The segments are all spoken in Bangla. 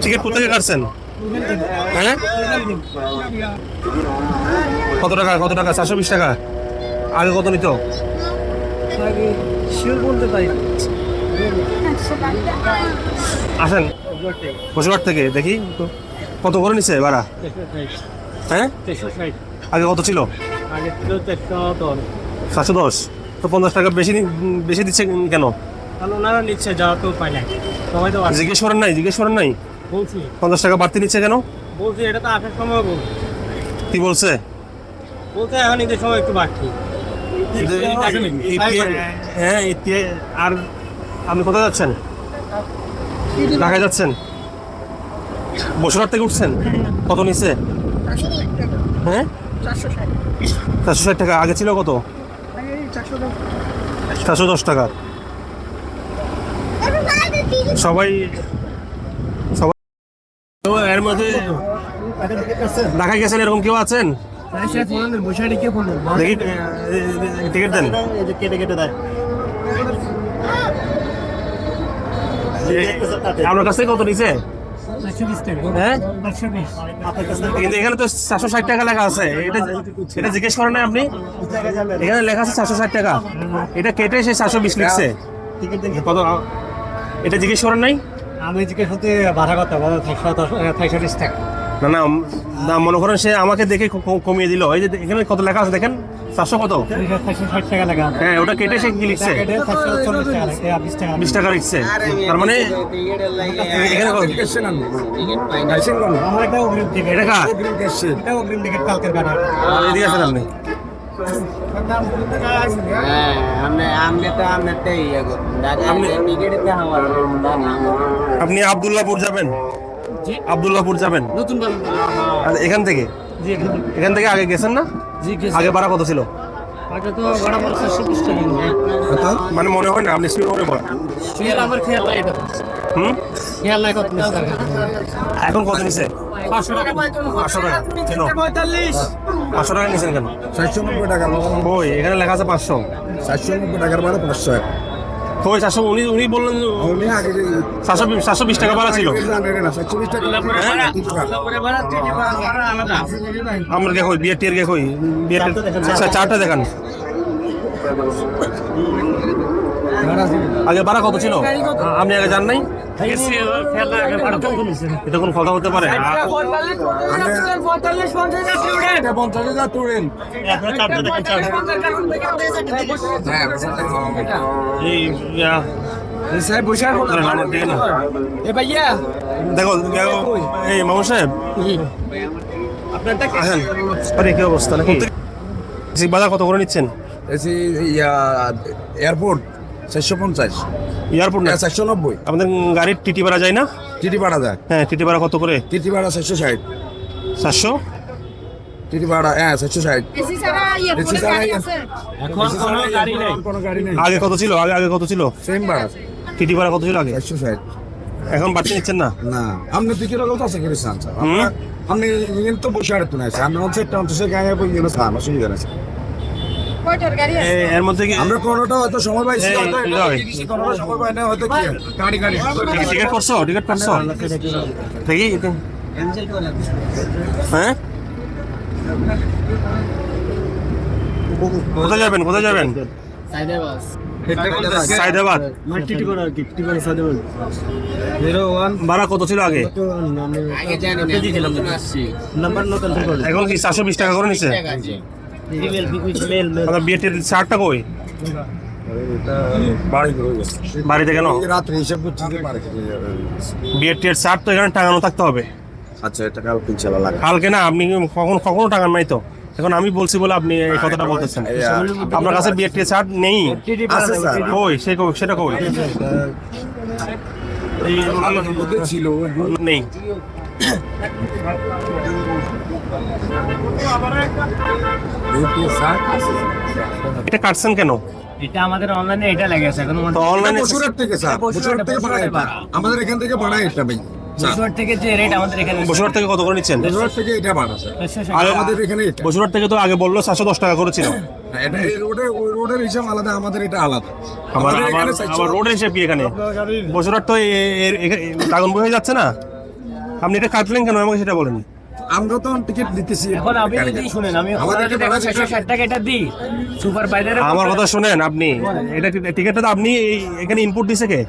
টিকিট কোথেকে কাটছেন? হ্যাঁ? কত টাকা কত টাকা? চারশো বিশ টাকা। আগে কত নিত? আসেন বসিরহাট থেকে দেখি কত করে নিছে ভাড়া? হ্যাঁ? আগে কত ছিল? সাতশো দশ। তো পঞ্চাশ টাকা বেশি নি- বেশি দিচ্ছে কেন? নিচ্ছে যাওয়া তো পাই না সবাই তো। জিজ্ঞেস করেন নাই জিজ্ঞেস করেন নাই? পঞ্চাশ টাকা বাড়তি নিচ্ছে কেন? বলছি এটা তো আসার সময় বলছি। কি বলছে? বলতে এখন ঈদের সময় একটু বাড়তি। হ্যাঁ আর আপনি কোথায় যাচ্ছেন? ঢাকায় যাচ্ছেন? বসুরহাট থেকে উঠছেন? কত নিচ্ছে? হ্যাঁ? চারশো ষাট। টাকা। আগে ছিল কত? চারশো দশ। টাকা। সবাই ঢাকায় গেছেন এরকম কেউ আছেন? আপনার কাছ থেকে কত হ্যাঁ? এখানে তো চারশো ষাট টাকা লেখা আছে। এটা জিজ্ঞেস আপনি? এখানে লেখা আছে চারশো ষাট টাকা। এটা কেটে সে চারশো বিশ লিখছে। এটা জিজ্ঞেস করেন নাই? আমি জিজ্ঞেস করতে বাধা করতে বাধা থাকশো দশ থাকশো বিশ টাকা না না না মনে করেন সে আমাকে দেখে কমিয়ে দিল। এই যে এখানে কত লেখা আছে দেখেন? চারশো কত? টাকা হ্যাঁ ওটা কেটে সে কি লিখছে? বিশ টাকা লিখছে। তার মানে এখানে এটা কার? এদিকে আছেন আপনি হ্যাঁ আপনি- আবদুল্লাহপুর যাবেন? আবদুল্লাহপুর যাবেন? নতুন এখান থেকে? এখান থেকে। আগে গেছেন না? আগে ভাড়া কত ছিল? টাকা। মানে মনে হয় না আপনি এখন কত নিছে? পাঁচশো টাকা। পাঁচশো টাকা। কেন? পাঁচশো টাকা নিছেন কেন? চারশো নব্বই টাকা ওই এখানে লেখা আছে পাঁচশো। চারশো নব্বই টাকার ভাড়া পাঁচশো ওই চারশো উনি উনি বললেন চারশো বিশ- চারশো বিশ টাকা ভাড়া ছিল। টাকা আমার কই বিয়ের টিয়ার গে বিয়ের আচ্ছা চারটা দেখান। আগে ভাড়া কত ছিল? আপনি আগে জান নাই? এটা কোন কথা হতে পারে? দেখো এই মামু সাহেব। কি অবস্থা বাজার কত করে নিচ্ছেন? এয়ারপোর্ট। চারশো পঞ্চাশ। এয়ারপোর্ট না? চারশো নব্বই। আমাদের গাড়ির টিটি ভাড়া যায় না? টিটি ভাড়া যায়। হ্যাঁ টিটি ভাড়া কত করে? টিটি ভাড়া চারশো ষাট। চারশো? টিটি ভাড়া হ্যাঁ চারশো ষাট। আছে। আগে কত ছিল? আগে আগে কত ছিল? সেম ভাড়া। টিটি ভাড়া কত ছিল আগে? চারশো ষাট। এখন বাড়তি নিচ্ছেন না? না। আপনি টিকিট কত আছে কি চান আপনি তো বসে আর তো নাই। আপনি হচ্ছে একটা অঞ্চলে গায়ে বই গেলে চান অসুবিধা আছে কয়টার গাড়ি আছে এ- এর মধ্যে কি আমরা কোনোটা হয়তো সময় পাইছি হয়তো এই, এই। কোনোটা সময় পাই না হয়তো কি? গাড়ি গাড়ি। টিকিট- টিকিট করছ? টিকিট করছ দেখি। হ্যাঁ? কোথায় যাবেন? কোথায় যাবেন? সাইদাবাদ। ভাড়া কত ছিল আগে? এখন কি চারশো বিশ টাকা করে নিচ্ছে আপনার বিয়েটির শার্টটা কই? বাড়িতে কেন রাত্রে হিসাব করছি টিয়ার শার্ট তো এখানে টাঙানো থাকতে হবে। আচ্ছা এটা কাল পিছালা লাগে কালকে না আপনি কখনো কখনো টাঙান নাই তো। এখন আমি বলছি বলে আপনি এই কথাটা বলতেছেন। আপনার কাছে টিয়ার শার্ট নেই? আছে স্যার। কই? সে কই? সেটা কই? ছিল। নেই। এটা কাটছেন কেন? এটা আমাদের অনলাইনে এটা লেগেছে এখন তো অনলাইনে থেকে স্যার। থেকে ভাড়া এটা। আমাদের এখান থেকে ভাড়া এটা ভাই। বসুরহাট থেকে যে রেট আমাদের এখানে বসুরহাট থেকে কত করে নিচ্ছেন? থেকে এটা স্যার। আমাদের এখানে বসুরহাট থেকে তো আগে বলল চারশো দশ টাকা করেছিল। হ্যাঁ, এটা এই ওই রোডের হিসাব আলাদা আমাদের এটা আলাদা। এখানে রোডের হিসেবে কি এখানে? বসুরহাট তো দাগন বয়ে যাচ্ছে না? আপনি এটা কাটলেন কেন? আমাকে সেটা বলেন। আমরা তো টিকিট দিতেছি। এখন আপনি যদি শুনেন আমি টাকা এটা দিই। সুপার বাইজারে আমার কথা শুনেন আপনি। এটা টিকিটটা তো আপনি এখানে ইনপুট দিছে কে?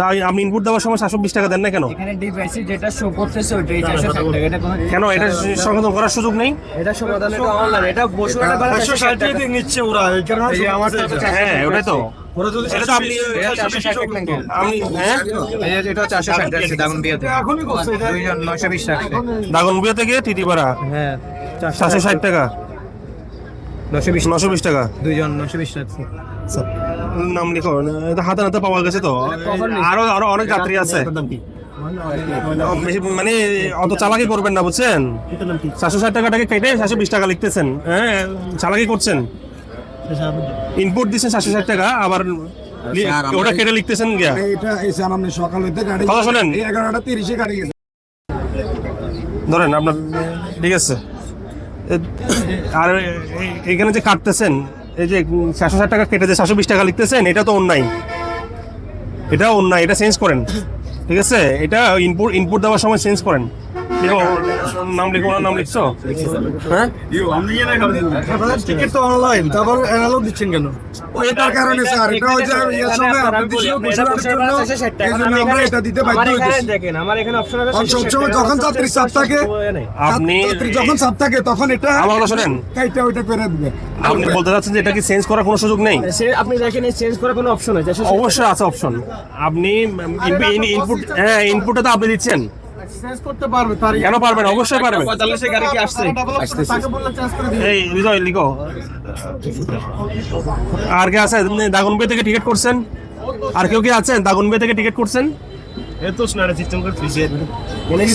তাই আপনি ইনপুট দেওয়ার সময় সাতশো বিশ টাকা দেন না কেন? এখানে ডিভাইসে যেটা শো করতেছে ওইটাই চারশো ষাট টাকা এটা কেন এটা সংশোধন করার সুযোগ নেই? এটা সমাধান এটা অনলাইন এটা বসে চারশো ষাট টাকা। নিচ্ছে ওরা এই কারণে আমার হ্যাঁ ওটাই তো। হ্যাঁ? টাকা। দাগুন থেকে হ্যাঁ ষাট নশো বিশ। নশো বিশ টাকা? দুইজন নশো বিশ টাকা নাম লিখো এটা হাতে হাতে পাওয়া গেছে তো। আরও আরও অনেক যাত্রী আছে। মানে অত চালাকি করবেন না বুঝছেন? সাতশো ষাট টাকাটাকে কেটে সাতশো বিশ টাকা লিখতেছেন। হ্যাঁ চালাকি করছেন। ইনপুট দিচ্ছেন সাতশো ষাট টাকা আবার ওটা কেটে লিখতেছেন গিয়া। এটা এই আপনি সকাল হইতে গাড়ি কথা শোনেন। এই এগারোটা তিরিশে গাড়ি গেছে। ধরেন আপনার ঠিক আছে। আর এখানে যে কাটতেছেন এই যে চারশো ষাট টাকা কেটে যে চারশো বিশ টাকা লিখতেছেন, এটা তো অন্যায়। এটা অন্যায়, এটা চেঞ্জ করেন। ঠিক আছে? এটা ইনপুট ইনপুট দেওয়ার সময় চেঞ্জ করেন। লিখো নাম লিখো নাম লিখছো? হ্যাঁ? টিকিট তো অনলাইন তারপর অ্যানালগ দিচ্ছেন কেন? এটার কারণে স্যার এটা হচ্ছে এর সঙ্গে আপনি দিছিল বসুরার জন্য এই জন্য আমরা এটা দিতে বাধ্য আমার দেখেন আমার এখানে অপশন আছে সবসময় যখন চাপ থাকে আপনি যখন চাপ থাকে তখন এটা আমার। ওইটা করে দিবে। আপনি বলতে চাচ্ছেন যে এটা কি চেঞ্জ করার কোনো সুযোগ নেই? সে আপনি দেখেন এই চেঞ্জ করার কোনো অপশন আছে অবশ্যই আছে অপশন আপনি ইনপুট হ্যাঁ ইনপুটটা তো আপনি দিচ্ছেন। চেঞ্জ করতে পারবে তার কেন পারবেন অবশ্যই পারবেন গাড়ি কি আসছে। তাকে বললে চেঞ্জ করে দিবে। এই বিজয় লিখো। আর কে আছে? দাগনবে থেকে টিকিট করছেন? আর কেউ কি আছেন? দাগনবে থেকে টিকিট করছেন?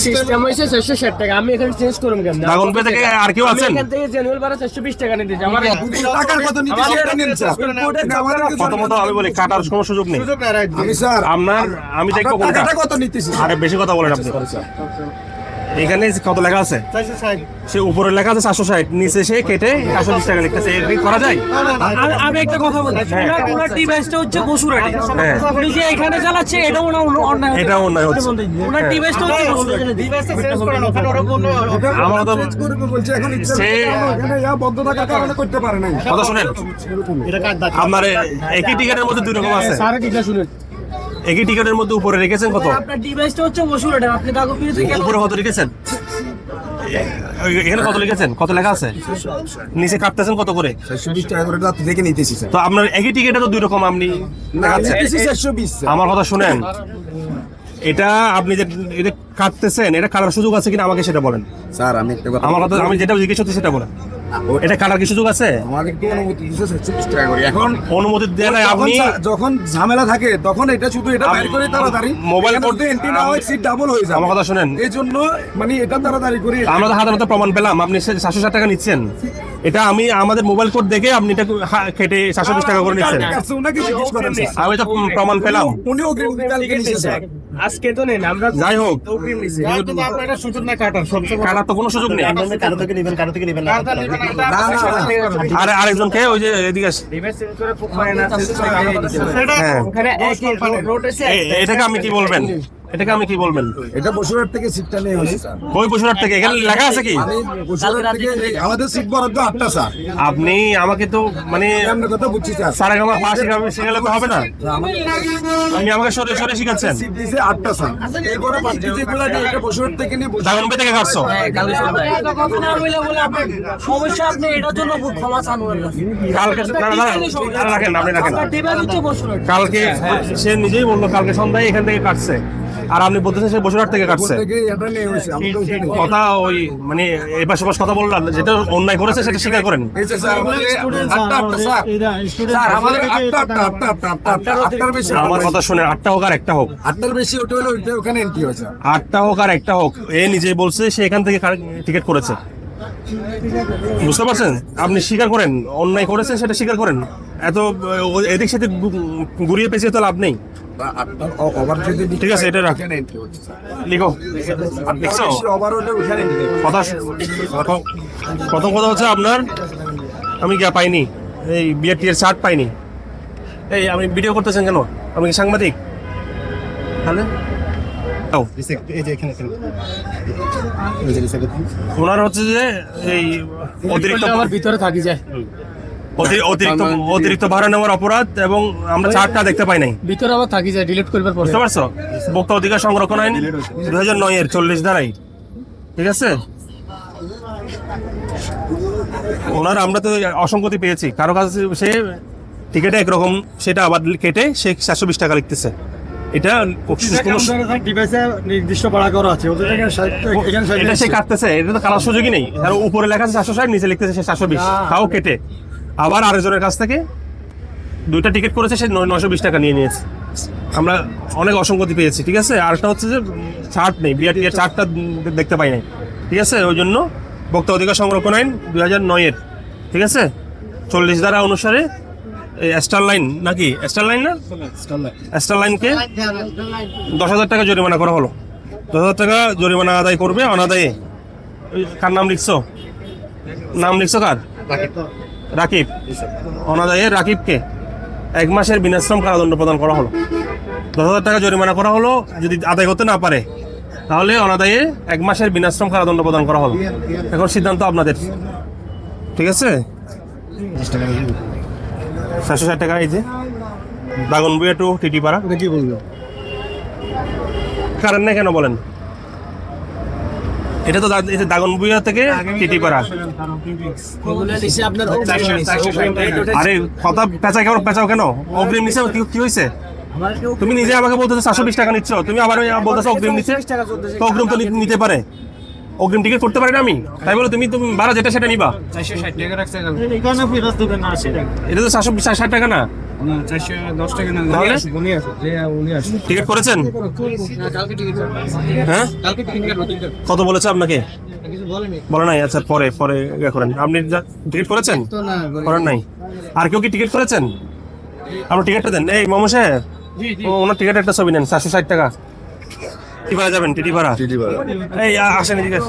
সিস্টেম হইছে 660 টাকা। আমি এখানে চেঞ্জ করুম কেন? থেকে আর কেউ আমি আছেন? এখান থেকে জেনুয়াল ভাড়া 420 টাকা নিতে আমার টাকার কত নিতে সেটা নিন স্যার না, আমাদের কিছু- প্রথমত আমি বলি কাটার কোনো সুযোগ নেই। আমি স্যার আপনার আমি দেখব কোনটা। কত নিতেছি? আরে বেশি কথা বলেন আপনি। এখানে কত লেখা আছে সে উপরে লেখা আছে সাতশো ষাট নিচে সে কেটে একশো বিশ টাকা লিখতেছে করা যায় আমি একটা কথা বলি ওনার ডিভাইসটা হচ্ছে বসুরাটি হ্যাঁ। উনি যে এখানে চালাচ্ছে এটা ওনার অন্যায় এটা অন্যায় হচ্ছে ওনার ডিভাইসটা হচ্ছে আমার তো বলছে এখন সে- বন্ধ থাকার কারণে করতে পারে নাই কথা শুনেন আপনার একই টিকেটের মধ্যে দুই রকম আছে একই টিকেটের মধ্যে উপরে রেখেছেন কত? আপনার ডিভাইসটা হচ্ছে বসুরাটি আপনি থেকে উপরে কত লিখেছেন এখানে কত লিখেছেন? কত লেখা আছে? নিচে কাটতেছেন কত করে? থেকে নিতেছি তো আপনার একই টিকেটে তো দুই রকম আপনি আমার কথা শুনেন এটা আপনি যে এটা কাটতেছেন এটা কাটার সুযোগ আছে কিনা আমাকে সেটা বলেন। স্যার আমি একটা কথা আমার কথা আমি যেটা জিজ্ঞেস করছি সেটা বলেন। এটা কাটার কি সুযোগ আছে? অনুমতি দিচ্ছে টাকা করে। এখন অনুমতি দেয় আপনি যখন ঝামেলা থাকে তখন এটা শুধু এটা বাইর করে তাড়াতাড়ি। মোবাইল যদি এন্ট্রি না হয় সিট ডাবল হয়ে যায় আমার কথা শুনেন। এই জন্য মানে এটা তাড়াতাড়ি করে আমরা তো হাতে হাতে প্রমাণ পেলাম। আপনি সাতশো ষাট টাকা নিচ্ছেন। এটা আমি আমাদের মোবাইল কোড দেখে আপনি এটা কেটে সাতশো বিশ টাকা করে নিচ্ছেন। আমি তো প্রমাণ পেলাম। উনি অগ্রিম আজকে তো নেন আমরা যাই হোক। কাটার তো কোনো সুযোগ নেই। না, না, না। আরে আরেকজনকে ওই যে এদিকে আসে। ডিভাইস চেঞ্জ করে বুক করে না হ্যাঁ। ওখানে একই রোড আছে এটাকে আমি কি বলবেন? এটাকে আমি কি বলবেন? এটা বসুরহাট থেকে সিটটা নিয়ে হয়েছে স্যার। বসুরহাট থেকে? এখানে লেখা আছে কি? বসুরহাট থেকে আমাদের সিট বরাদ্দ আটটা স্যার। আপনি আমাকে তো মানে আপনার কথা বুঝছি স্যার। সারা গামা পাশ শিখালে তো হবে না। আপনি আমাকে সরে সরে শিখাচ্ছেন। সিট দিছে আটটা স্যার। এরপরে বাকি যেগুলো নিয়ে এটা বসুরহাট থেকে নিয়ে বসুরহাট- দাগনবে থেকে কাটছো কথা না বলে বলে আপনার সমস্যা আপনি এটার জন্য ক্ষমা চান কালকে না না, রাখেন আপনি রাখেন। কালকে সে নিজেই বলল কালকে সন্ধ্যায় এখান থেকে কাটছে। আর আপনি বলতেছেন সে বসুরহাট থেকে কাটছে। কথা ওই মানে এবার কথা বললাম যেটা অন্যায় করেছে সেটা স্বীকার করেন। এই যে স্যার আমাদের আটটা আটটা স্যার। স্যার আমাদের আটটা আটটা আটটা আটটা আটটা আটটা আটটার বেশি আমার কথা শুনে আটটা হোক আর একটা হোক। আটটার বেশি ওটা হলো ওইটা ওখানে এন্ট্রি হয়েছে। আটটা হোক আর একটা হোক এ নিজে বলছে সে এখান থেকে টিকিট করেছে। বুঝতে পারছেন? আপনি স্বীকার করেন অন্যায় করেছেন সেটা স্বীকার করেন। এত এদিক সেদিক ঘুরিয়ে পেঁচিয়ে তো লাভ নেই। ঠিক আছে, এটা রাখ। লিখো। কথা প্রথম- কথা হচ্ছে আপনার আমি গিয়া পাইনি। এই বিয়ের টিয়ের শার্ট পাইনি। এই আপনি ভিডিও করতেছেন কেন? আমি কি সাংবাদিক? তাহলে ওনার হচ্ছে যে এই অতিরিক্ত ভিতরে থাকি যায়। অতিরিক্ত অতিরিক্ত ভাড়া নেওয়ার অপরাধ এবং আমরা চার্টটা দেখতে পাই নাই। ভিতরে আবার থাকি যায় ডিলিট করবার পরে। বুঝতে পারছ? ভোক্তা অধিকার সংরক্ষণ আইন দুই হাজার নয় এর চল্লিশ ধারাই ঠিক আছে? ওনার আমরা তো অসঙ্গতি পেয়েছি। কারও কাছে সে টিকিটে একরকম সেটা আবার কেটে সে সাতশো বিশ টাকা লিখতেছে। এটা ডিভাইসে নির্দিষ্ট ভাড়া করা আছে। ওদের এখানে ষাট- এখানে ষাট এটা সে কাটতেছে। এটা তো কাটার সুযোগই নেই। আর উপরে লেখা আছে সাতশো ষাট নিচে লিখতেছে সে সাতশো বিশ। তাও কেটে। আবার আরেকজনের কাছ থেকে দুইটা টিকিট করেছে সে নয়শো বিশ টাকা নিয়ে নিয়েছে। আমরা অনেক অসঙ্গতি পেয়েছি ঠিক আছে? আরেকটা হচ্ছে যে চার্ট নেই। বিআরটি এর চার্টটা দেখতে পাই নাই। ঠিক আছে? ওই জন্য ভোক্তা অধিকার সংরক্ষণ আইন দুই হাজার নয়ের ঠিক আছে? চল্লিশ ধারা অনুসারে স্টার লাইন নাকি? স্টার লাইন না? স্টার লাইনকে দশ হাজার টাকা জরিমানা করা হলো। দশ হাজার টাকা জরিমানা আদায় করবে, অনাদায়ে। কার নাম লিখছো? নাম লিখছো কার? রাকিব। অনাদায়ে রাকিবকে। এক মাসের বিনাশ্রম কারাদণ্ড প্রদান করা হলো। দশ হাজার টাকা জরিমানা করা হলো, যদি আদায় করতে না পারে, তাহলে অনাদায়ে এক মাসের বিনাশ্রম কারাদণ্ড প্রদান করা হলো। এখন সিদ্ধান্ত আপনাদের। ঠিক আছে? সাতশো ষাট টাকা এই যে। দাগনবুয়া টু টিটিপাড়া কি বলব। কারণ না কেন বলেন? এটা তো দা- এই যে দাগনবুয়া থেকে টিটিপাড়া আরে কথা পেঁচা কেন পেঁচাও কেন? অগ্রিম নিছে কি কি হয়েছে তুমি নিজে আমাকে বলতেছো চারশো বিশ টাকা নিচ্ছ তুমি আবার ওই বলতেছো অগ্রিম নিচ্ছে তো অগ্রিম তো নিতে পারে। অগ্রিম টিকিট করতে পারি না আমি? তাই বলে তুমি তুমি ভাড়া যেটা সেটা নিবা। এটা তো চারশো ষাট টাকা না? চারশো দশ টাকা না তাহলে? উনি আছে যে উনি আছে টিকিট করেছেন? হ্যাঁ? কত বলেছে আপনাকে? বলে নাই আচ্ছা পরে পরে ইয়ে করেন। আপনি যা- টিকিট করেছেন? করেন নাই। আর কেউ কি টিকিট করেছেন? আপনার টিকিটটা দেন। এই মামু সাহেব ওনার টিকিট একটা ছবি নেন চারশো ষাট টাকা। টিটি ভাড়া যাবেন টিটি ভাড়া এই আসেন এদিকে।